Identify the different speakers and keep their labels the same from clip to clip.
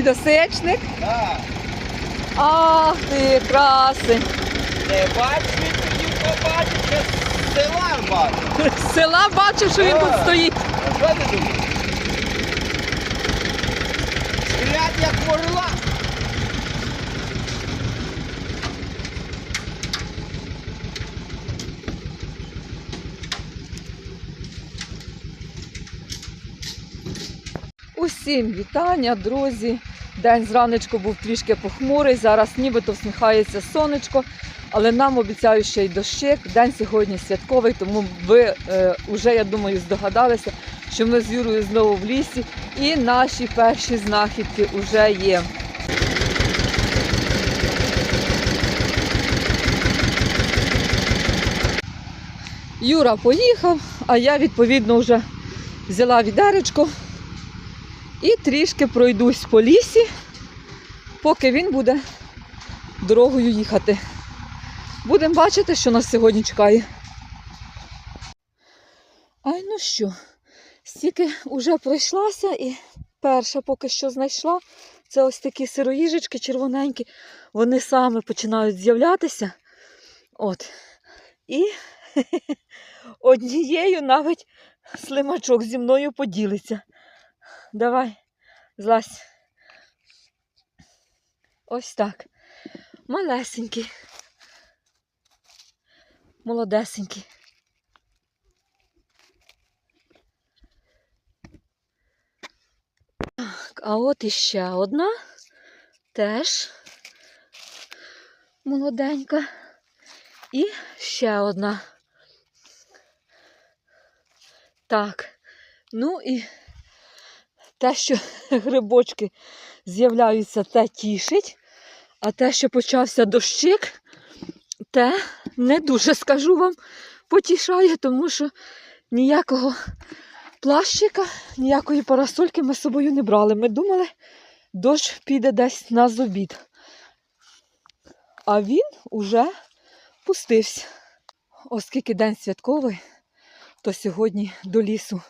Speaker 1: Підосечник?
Speaker 2: Так.
Speaker 1: Ах ти, красень.
Speaker 2: Не бачиш, він хотів побачити, з села бачиш.
Speaker 1: З села бачу, що він тут стоїть.
Speaker 2: А що ти думаєш? Стрілять як орла.
Speaker 1: Усім вітання, друзі. День зранечку був трішки похмурий, зараз нібито всміхається сонечко, але нам обіцяють ще й дощик. День сьогодні святковий, тому ви е, вже, я думаю, здогадалися, що ми з Юрою знову в лісі і наші перші знахідки вже є. Юра поїхав, а я відповідно вже взяла відеречко і трішки пройдусь по лісі, поки він буде дорогою їхати. Будемо бачити, що нас сьогодні чекає. Ай, ну що, стільки вже пройшлася і перша поки що знайшла. Це ось такі сироїжечки червоненькі. Вони саме починають з'являтися. От. І однією навіть слимачок зі мною поділиться. Давай, злазь. Ось так. Малесенький. Молодесенький. Так, а от іще одна. Теж молоденька. І ще одна. Так. Ну і те, що грибочки з'являються, те тішить, а те, що почався дощик, те не дуже скажу вам потішає, тому що ніякого плащика, ніякої парасольки ми з собою не брали. Ми думали, дощ піде десь на обід. А він уже пустився. Оскільки день святковий, то сьогодні до лісу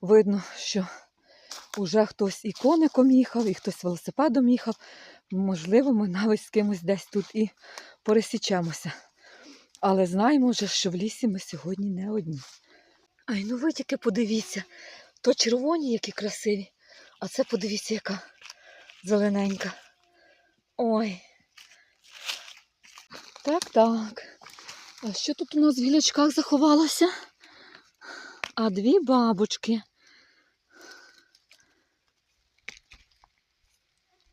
Speaker 1: видно, що Уже хтось і коником їхав, і хтось велосипедом їхав. Можливо, ми навіть з кимось десь тут і пересічемося. Але знаємо вже, що в лісі ми сьогодні не одні. Ай, ну ви тільки подивіться, то червоні, які красиві, а це подивіться, яка зелененька. Ой. Так, так. А що тут у нас в гілячках заховалося? А дві бабочки.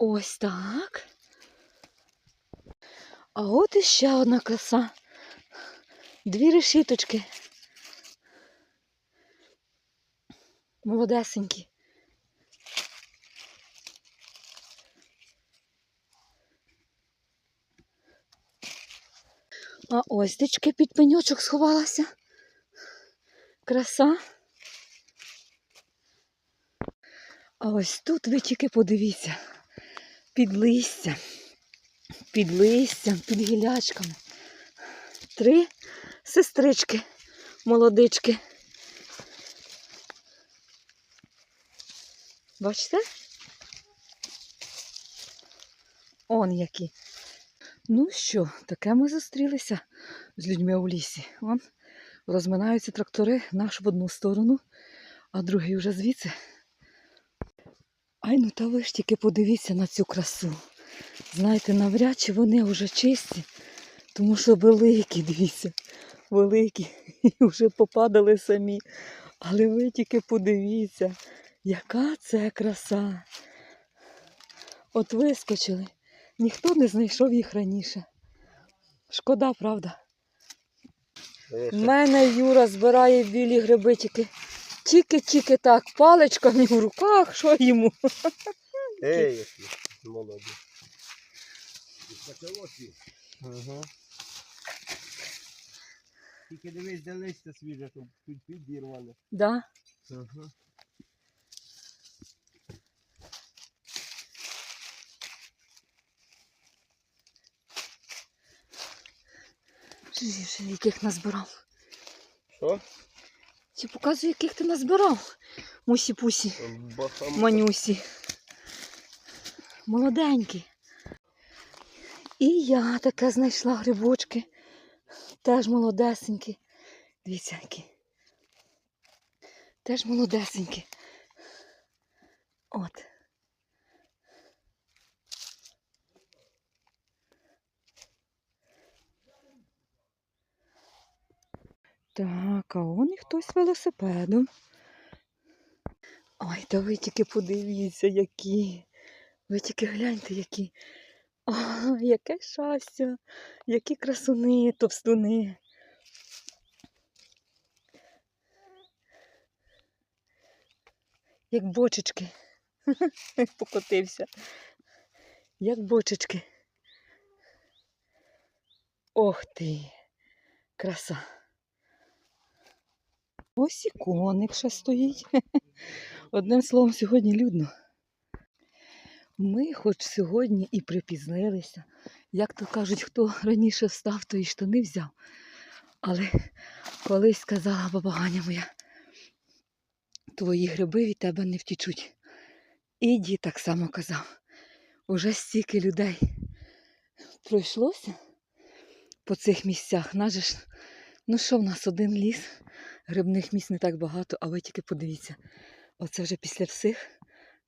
Speaker 1: Ось так. А от іще одна краса. Дві решіточки. Молодесенькі. А ось дички під пеньочок сховалася. Краса. А ось тут ви тільки подивіться під листям, під листям, під гілячками. Три сестрички, молодички. Бачите? Он які. Ну що, таке ми зустрілися з людьми у лісі. Вон розминаються трактори наш в одну сторону, а другий вже звідси. Ай, ну та ви ж тільки подивіться на цю красу. Знаєте, навряд чи вони вже чисті, тому що великі, дивіться, великі і вже попадали самі. Але ви тільки подивіться, яка це краса. От вискочили. Ніхто не знайшов їх раніше. Шкода, правда? В мене Юра збирає білі гриби тільки. Тільки-тільки так, паличками в руках, що йому.
Speaker 2: Ей, який молодий.
Speaker 3: Почалося.
Speaker 2: Угу. Тільки дивись, де листя свіже, щоб тут підірване.
Speaker 1: Да?
Speaker 2: Угу.
Speaker 1: Яких назбирав.
Speaker 2: Що?
Speaker 1: Чи показуй, яких ти назбирав. Мусі-пусі, манюсі. Молоденькі. І я таке знайшла грибочки. Теж молодесенькі. Дивіться, які. Теж молодесенькі. От. Так, а он і хтось велосипедом. Ой, та ви тільки подивіться, які. Ви тільки гляньте, які. О, яке щастя, які красуни, товстуни. Як бочечки. Покотився. Як бочечки. Ох ти, краса. Ось і коник ще стоїть. Одним словом, сьогодні людно. Ми хоч сьогодні і припізнилися. Як то кажуть, хто раніше встав, то і штани взяв. Але колись сказала баба Ганя моя, твої гриби від тебе не втічуть. І дід так само казав. Уже стільки людей пройшлося по цих місцях. Наже ж, ну що в нас один ліс, грибних місць не так багато, а ви тільки подивіться. Оце вже після всіх.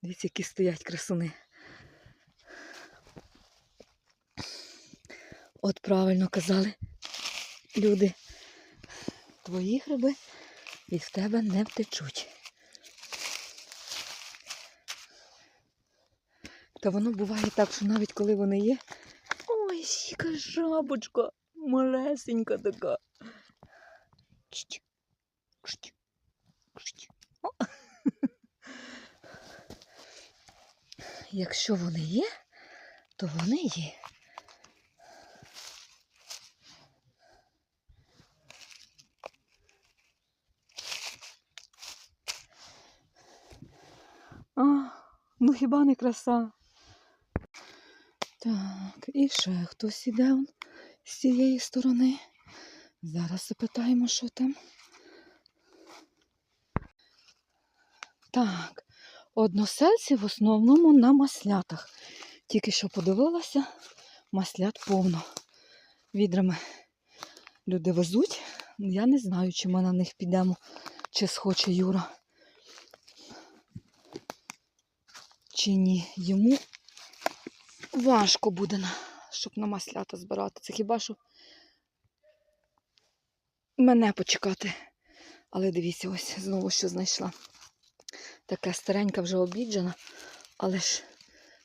Speaker 1: Дивіться, які стоять красуни. От правильно казали люди, твої гриби від тебе не втечуть. Та воно буває так, що навіть коли вони є. Ой, яка жабочка, малесенька така. Якщо вони є, то вони є. А, ну хіба не краса? Так, і ще хтось іде з цієї сторони. Зараз запитаємо, що там. Так, односельці в основному на маслятах. Тільки що подивилася, маслят повно. Відрами люди везуть. Я не знаю, чи ми на них підемо, чи схоче Юра. Чи ні. Йому важко буде, щоб на маслята збирати. Це хіба що мене почекати. Але дивіться, ось знову що знайшла. Така старенька вже обіджена, але ж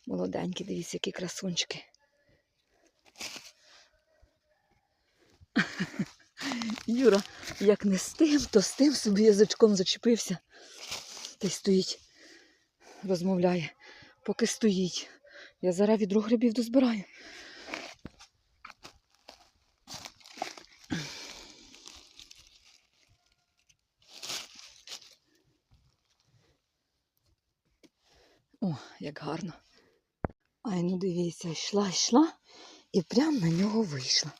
Speaker 1: молоденькі, дивіться, які красунчики. Юра, як не з тим, то з тим собі язичком зачепився. Та й стоїть, розмовляє, поки стоїть. Я зараз відро грибів дозбираю. О, як гарно. Ай, ну дивіться, йшла, йшла і прямо на нього вийшла.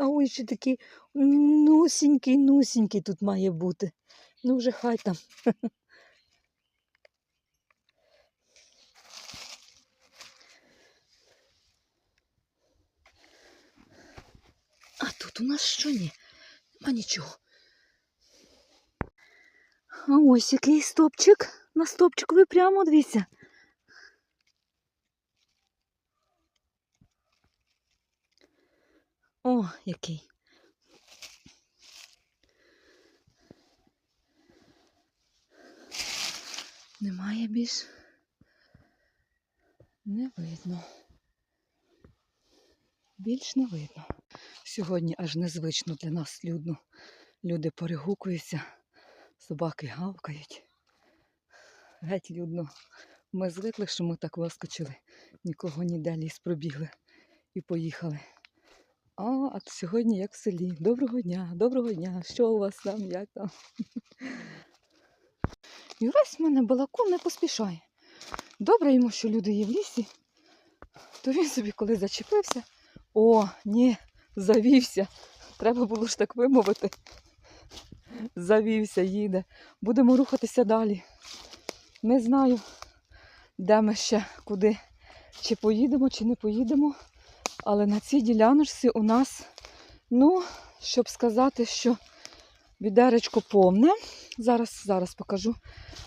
Speaker 1: А ой, ще такий нусінький, нусінький тут має бути. Ну вже хай там. А тут у нас що ні? Нема нічого. А ось який стопчик. На стопчикові прямо дивіться. О, який. Немає більш. Не видно. Більш не видно. Сьогодні аж незвично для нас людно. Люди перегукуються, собаки гавкають. Геть людно. Ми звикли, що ми так вискочили, нікого ніде ліс пробігли. і поїхали. А, а сьогодні як в селі. Доброго дня, доброго дня. Що у вас там, як там? Юрась в мене балакон не поспішає. Добре йому, що люди є в лісі, то він собі коли зачепився. О, ні, завівся. Треба було ж так вимовити. Завівся, їде. Будемо рухатися далі. Не знаю, де ми ще, куди. Чи поїдемо, чи не поїдемо. Але на цій діляночці у нас, ну, щоб сказати, що відеречко повне. Зараз, зараз покажу.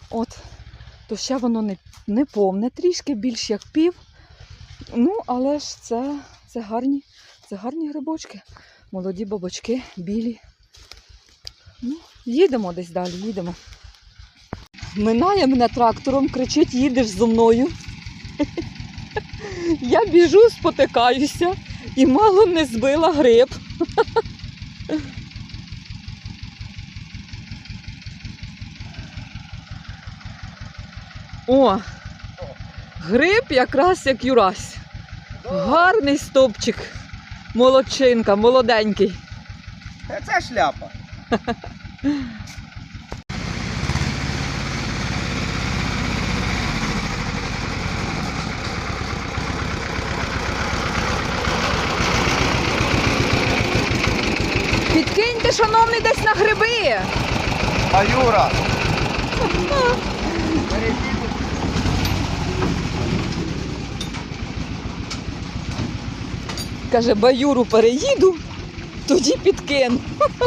Speaker 1: От, то ще воно не, не повне, трішки більш як пів. Ну, але ж це, це гарні, це гарні грибочки. Молоді бабочки, білі. Ну, їдемо десь далі, їдемо. Минає мене трактором, кричить, їдеш зо мною. Я біжу, спотикаюся і мало не збила гриб. О, гриб якраз як Юрась. Гарний стовпчик. Молодчинка, молоденький.
Speaker 2: Це шляпа.
Speaker 1: Шановний, десь на гриби.
Speaker 2: А Юра.
Speaker 1: Каже, баюру переїду, тоді підкину.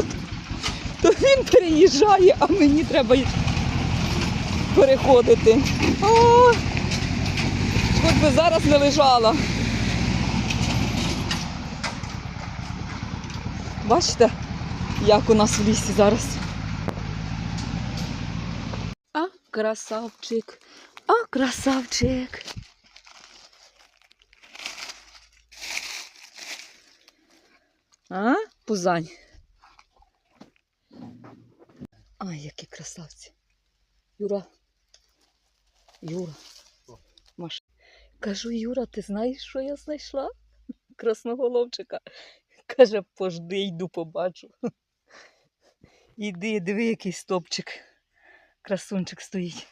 Speaker 1: То він переїжджає, а мені треба переходити. О, хоч би зараз не лежала. Бачите, як у нас в лісі зараз. А, красавчик, а красавчик. А, пузань. Ай, які красавці. Юра. Юра. Маш. Кажу, Юра, ти знаєш, що я знайшла? Красноголовчика. Каже, пожди, йду побачу. Іди, диви, який стопчик. Красунчик стоїть.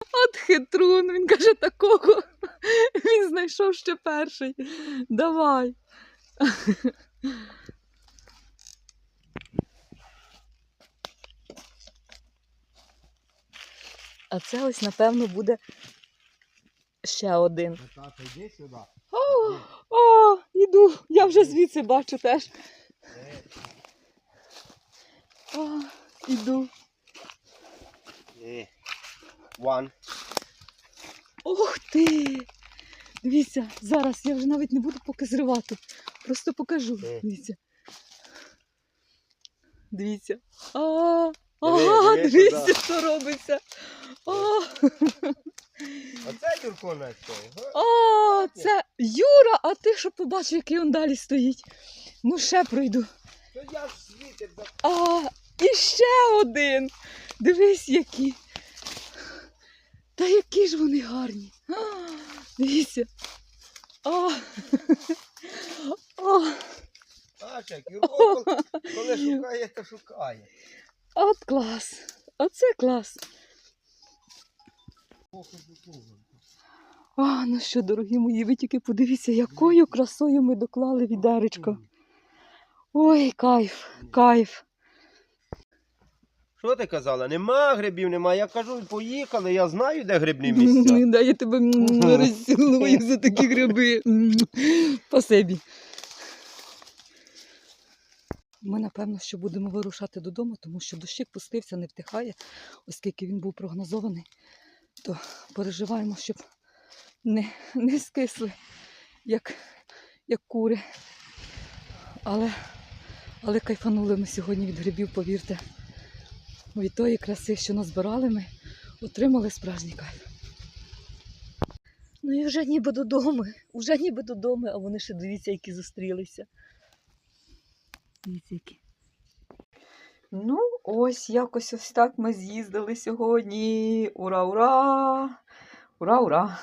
Speaker 1: От хитрун, він каже такого. Він знайшов ще перший. Давай. А це ось, напевно, буде ще один.
Speaker 2: Тата, йди сюди.
Speaker 1: О, о, іду. Я вже звідси бачу теж. О, іду.
Speaker 2: Е. One.
Speaker 1: Ух ти! Дивіться, зараз я вже навіть не буду поки зривати. Просто покажу.
Speaker 2: Е.
Speaker 1: Дивіться. Дивіться. А, ага,
Speaker 2: диви
Speaker 1: дивіться, що робиться. О,
Speaker 2: Оце Юрко знайшов.
Speaker 1: о, це Юра, а ти що побачив, який він далі стоїть? Ну, ще пройду.
Speaker 2: То я ж
Speaker 1: А, і ще один. Дивись, які. Та які ж вони гарні. А, дивіться. А, а,
Speaker 2: Бачиш, як коли- коли шукає, то шукає.
Speaker 1: от клас. Оце клас. А, ну що, дорогі мої, ви тільки подивіться, якою красою ми доклали відеречко. Ой, кайф, кайф.
Speaker 2: Що ти казала? Нема грибів, нема. Я кажу, поїхали, я знаю, де грибні місця.
Speaker 1: Да, я тебе розцілую за такі гриби. М, Спасибі. Ми, напевно, що будемо вирушати додому, тому що дощик пустився, не втихає, оскільки він був прогнозований, то переживаємо, щоб не, не скисли, як, як кури. Але, але кайфанули ми сьогодні від грибів, повірте. Від тої краси, що назбирали ми, отримали справжній кайф. Ну і вже ніби додому, вже ніби додому, а вони ще дивіться, які зустрілися. Дивіться, які. Ну, ось якось ось так ми з'їздили сьогодні. Ура, ура! Ура, ура!